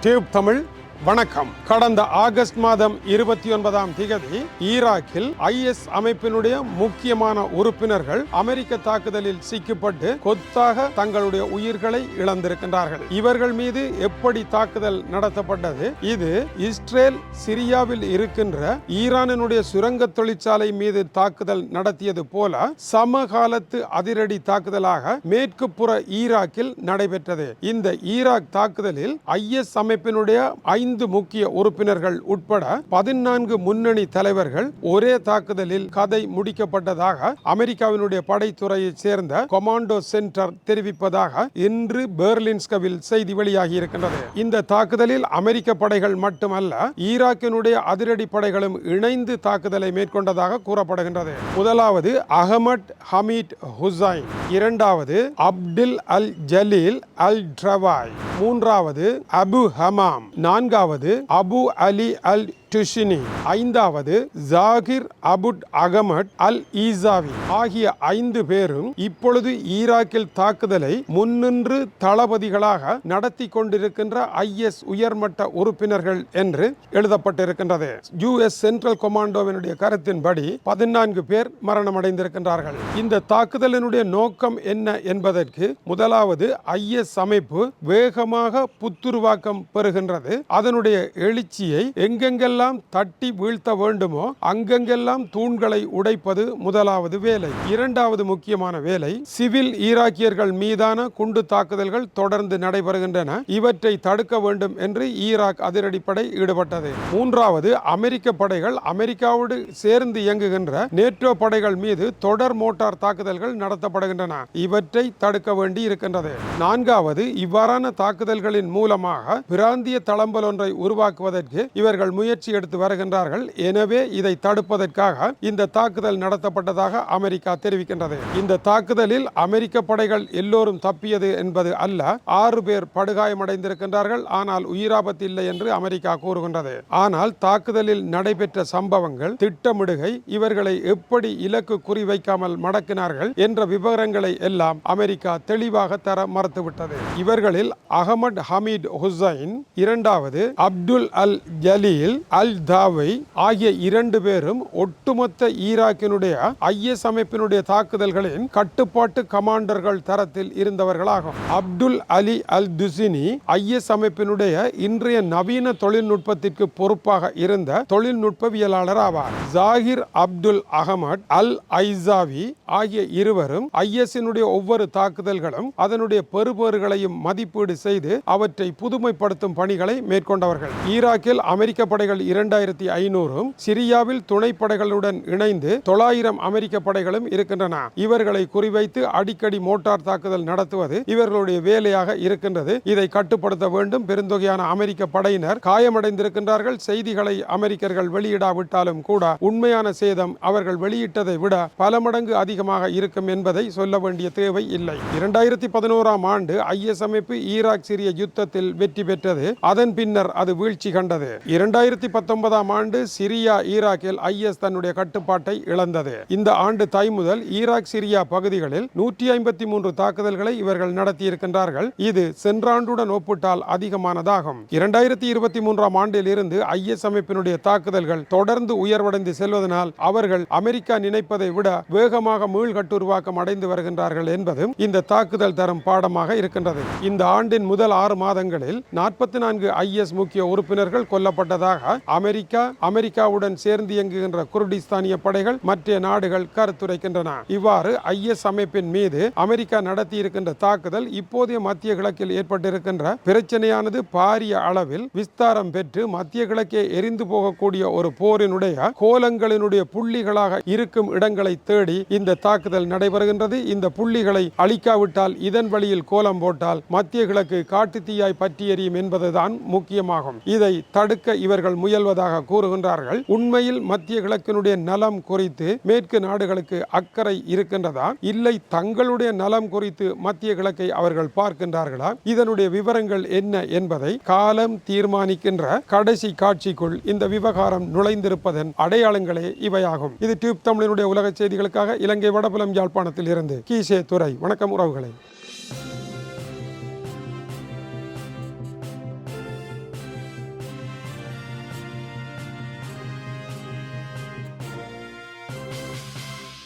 Tube Tamil வணக்கம். கடந்த August மாதம் இருபத்தி ஒன்பதாம் திகதி ஈராக்கில் ஐஎஸ் அமைப்பினுடைய முக்கியமான உறுப்பினர்கள் அமெரிக்க தாக்குதலில் சிக்கப்பட்டு கொத்தாக தங்களுடைய உயிர்களை இழந்திருக்கின்றார்கள். இவர்கள் மீது எப்படி தாக்குதல் நடத்தப்பட்டது? இது இஸ்ரேல் சிரியாவில் இருக்கின்ற ஈரானினுடைய சுரங்க தொழிற்சாலை மீது தாக்குதல் நடத்தியது போல சமகாலத்து அதிரடி தாக்குதலாக மேற்கு புற ஈராக்கில் நடைபெற்றது. இந்த ஈராக் தாக்குதலில் ஐஎஸ் அமைப்பினுடைய ஐந்து முக்கிய உறுப்பினர்கள் உட்பட பதினான்கு முன்னணி தலைவர்கள் ஒரே தாக்குதலில் கதை முடிக்கப்பட்டதாக அமெரிக்காவினுடைய படைத்துறையைச் சேர்ந்த கொமாண்டோ சென்டர் தெரிவிப்பதாக இன்று பெர்லின்ஸ்கவில் செய்தி வெளியாகி இருக்கின்றது இந்த தாக்குதலில் அமெரிக்க படைகள் மட்டுமல்ல ஈராக்கினுடைய அதிரடி படைகளும் இணைந்து தாக்குதலை மேற்கொண்டதாக கூறப்படுகின்றது. முதலாவது அகமட் ஹமீட் ஹுசைன் இரண்டாவது அப்டில் அல் ஜலீல் அல் ட்ரவாய் மூன்றாவது அபு ஹமாம். நான்காவது அபு அலி அல் டுஷினி. ஐந்தாவது ஜாகிர் அபுட் அகமட் அல் ஈசாவி ஆகிய ஐந்து பேரும் இப்பொழுது ஈராக்கில் தாக்குதலை முன்னின்று தளபதிகளாக நடத்தி கொண்டிருக்கின்ற ஐஎஸ் உயர்மட்ட உறுப்பினர்கள் என்று எழுதப்பட்டிருக்கின்றது. யுஎஸ் சென்ட்ரல் கொமாண்டோவினுடைய கருத்தின்படி பதினான்கு பேர் மரணமடைந்திருக்கின்றார்கள். இந்த தாக்குதலினுடைய நோக்கம் என்ன என்பதற்கு முதலாவது ஐஎஸ் அமைப்பு வேகமாக புத்துருவாக்கம் பெறுகின்றது. அதனுடைய எழுச்சியை எங்கெங்கெல்லாம் எங்கெல்லாம் தட்டி வீழ்த்த வேண்டுமோ அங்கெங்கெல்லாம் தூண்களை உடைப்பது முதலாவது வேலை. இரண்டாவது முக்கியமான வேலை சிவில் ஈராக்கியர்கள் மீதான குண்டு தாக்குதல்கள் தொடர்ந்து நடைபெறுகின்றன. இவற்றை தடுக்க வேண்டும் என்று ஈராக் அதிரடிப்படை ஈடுபட்டது. மூன்றாவது அமெரிக்க படைகள் அமெரிக்காவோடு சேர்ந்து இயங்குகின்ற நேட்டோ படைகள் மீது தொடர் மோட்டார் தாக்குதல்கள் நடத்தப்படுகின்றன. இவற்றை தடுக்க வேண்டி இருக்கின்றது நான்காவது இவ்வாறான தாக்குதல்களின் மூலமாக பிராந்திய தளம்பல் ஒன்றை உருவாக்குவதற்கு இவர்கள் முயற்சி எடுத்து வருகின்றார்கள். எனவே இதை தடுப்பதற்காக இந்த தாக்குதல் நடத்தப்பட்டதாக அமெரிக்கா தெரிவிக்கின்றது. இந்த தாக்குதலில் அமெரிக்க படைகள் எல்லோரும் தப்பியது என்பது அல்ல. ஆறு பேர் படுகாயமடைந்திருக்கின்றார்கள். ஆனால் உயிராபத்து இல்லை என்று அமெரிக்கா கூறுகின்றது. ஆனால் தாக்குதலில் நடைபெற்ற சம்பவங்கள் திட்டமிடுகை இவர்களை எப்படி இலக்கு குறிவைக்காமல் மடக்கினார்கள் என்ற விவரங்களை எல்லாம் அமெரிக்கா தெளிவாக தர மறுத்துவிட்டது. இவர்களில் அகமது ஹமீத் ஹுசைன் இரண்டாவது அப்துல் அல் ஜலீல் அல் தாவை ஆகிய இரண்டு பேரும் ஒட்டுமொத்த ஈராக்கினுடைய ஐஎஸ் அமைப்பினுடைய தாக்குதல்களின் கட்டுப்பாட்டு கமாண்டர்கள் தரத்தில் இருந்தவர்களாகும். அப்துல் அலி அல் துசினி ஐஎஸ் அமைப்பினுடைய இன்றைய நவீன தொழில்நுட்பத்திற்கு பொறுப்பாக இருந்த தொழில்நுட்பவியலாளர் ஆவார். Zakir Abdul Ahmed Al Issawi ஆகிய இருவரும் ஐஎஸ்னுடைய ஒவ்வொரு தாக்குதல்களும் அதனுடைய பெறுபேறுகளையும் மதிப்பீடு செய்து அவற்றை புதுமைப்படுத்தும் பணிகளை மேற்கொண்டவர்கள். ஈராக்கில் அமெரிக்க படைகள் இரண்டாயிரத்தி ஐநூறும் சிரியாவில் துணைப்படைகளுடன் இணைந்து தொள்ளாயிரம் அமெரிக்க படைகளும் இருக்கின்றன. இவர்களை குறிவைத்து அடிக்கடி மோட்டார் தாக்குதல் நடத்துவது இவர்களுடைய வேலையாக இருக்கின்றது. இதை கட்டுப்படுத்த வேண்டும். பெருந்தொகையான அமெரிக்க படையினர் காயமடைந்திருக்கின்றார்கள். செய்திகளை அமெரிக்கர்கள் வெளியிடாவிட்டாலும் கூட உண்மையான சேதம் அவர்கள் வெளியிட்டதை விட பல மடங்கு அதிகமாக இருக்கும் என்பதை சொல்ல வேண்டிய தேவை இல்லை. இரண்டாயிரத்தி பதினோராம் ஆண்டு ஐஎஸ் அமைப்பு ஈராக் சிரிய யுத்தத்தில் வெற்றி பெற்றது. அதன் பின்னர் அது வீழ்ச்சி கண்டது. இரண்டாயிரத்தி பத்தொன்பதாம் ஆண்டு சிரியா ஈராக்கில் ஐஎஸ் தன்னுடைய கட்டுப்பாட்டை இழந்தது. இந்த ஆண்டு தை முதல் ஈராக் சிரியா பகுதிகளில் நூற்றி ஐம்பத்தி மூன்று தாக்குதல்களை இவர்கள் நடத்தியிருக்கின்றார்கள். இது சென்ற ஆண்டுடன் ஒப்பிட்டால் அதிகமானதாகும். இரண்டாயிரத்தி இருபத்தி மூன்றாம் ஆண்டில் இருந்து ஐஎஸ் அமைப்பினுடைய தாக்குதல்கள் தொடர்ந்து உயர்வடைந்து செல்வதனால் அவர்கள் அமெரிக்கா நினைப்பதை விட வேகமாக மீள்கட்டுருவாக்கம் அடைந்து வருகின்றார்கள் என்பதும் இந்த தாக்குதல் தரும் பாடமாக இருக்கின்றது. இந்த ஆண்டின் முதல் ஆறு மாதங்களில் நாற்பத்தி நான்கு ஐஎஸ் முக்கிய உறுப்பினர்கள் கொல்லப்பட்டதாக அமெரிக்கா அமெரிக்காவுடன் சேர்ந்து இயங்குகின்ற குர்டிஸ்தானிய படைகள் மற்ற நாடுகள் கருத்துரைக்கின்றன. இவ்வாறு ஐஎஸ் அமைப்பின் மீது அமெரிக்கா நடத்தி இருக்கின்ற தாக்குதல் இப்போதைய மத்திய கிழக்கில் ஏற்பட்டிருக்கின்ற பிரச்சனையானது பாரிய அளவில் விஸ்தாரம் பெற்று மத்திய கிழக்கே எரிந்து போகக்கூடிய ஒரு போரினுடைய கோலங்களினுடைய புள்ளிகளாக இருக்கும் இடங்களை தேடி இந்த தாக்குதல் நடைபெறுகின்றது. இந்த புள்ளிகளை அழிக்காவிட்டால் இதன் வழியில் கோலம் போட்டால் மத்திய கிழக்கு காட்டுத்தீயாய் பற்றி எறியும் என்பதுதான் முக்கியமாகும். இதை தடுக்க இவர்கள் முயல்வதாக கூறுகின்றார்கள். உண்மையில் மத்திய கிழக்கினுடைய நலம் குறித்து மேற்கு நாடுகளுக்கு அக்கறை இருக்கின்றதா? இல்லை தங்களுடைய நலம் குறித்து மத்திய கிழக்கை அவர்கள் பார்க்கின்றார்களா? இதனுடைய விவரங்கள் என்ன என்பதை காலம் தீர்மானிக்கின்ற கடைசி காட்சிக்குள் இந்த விவகாரம் நுழைந்திருப்பதன் அடையாளங்களே இவையாகும். இது டியூப் தமிழினுடைய உலக செய்திகளுக்காக இலங்கை வடபுலம் யாழ்ப்பாணத்தில் இருந்து கீசே துறை வணக்கம் உறவுகளை.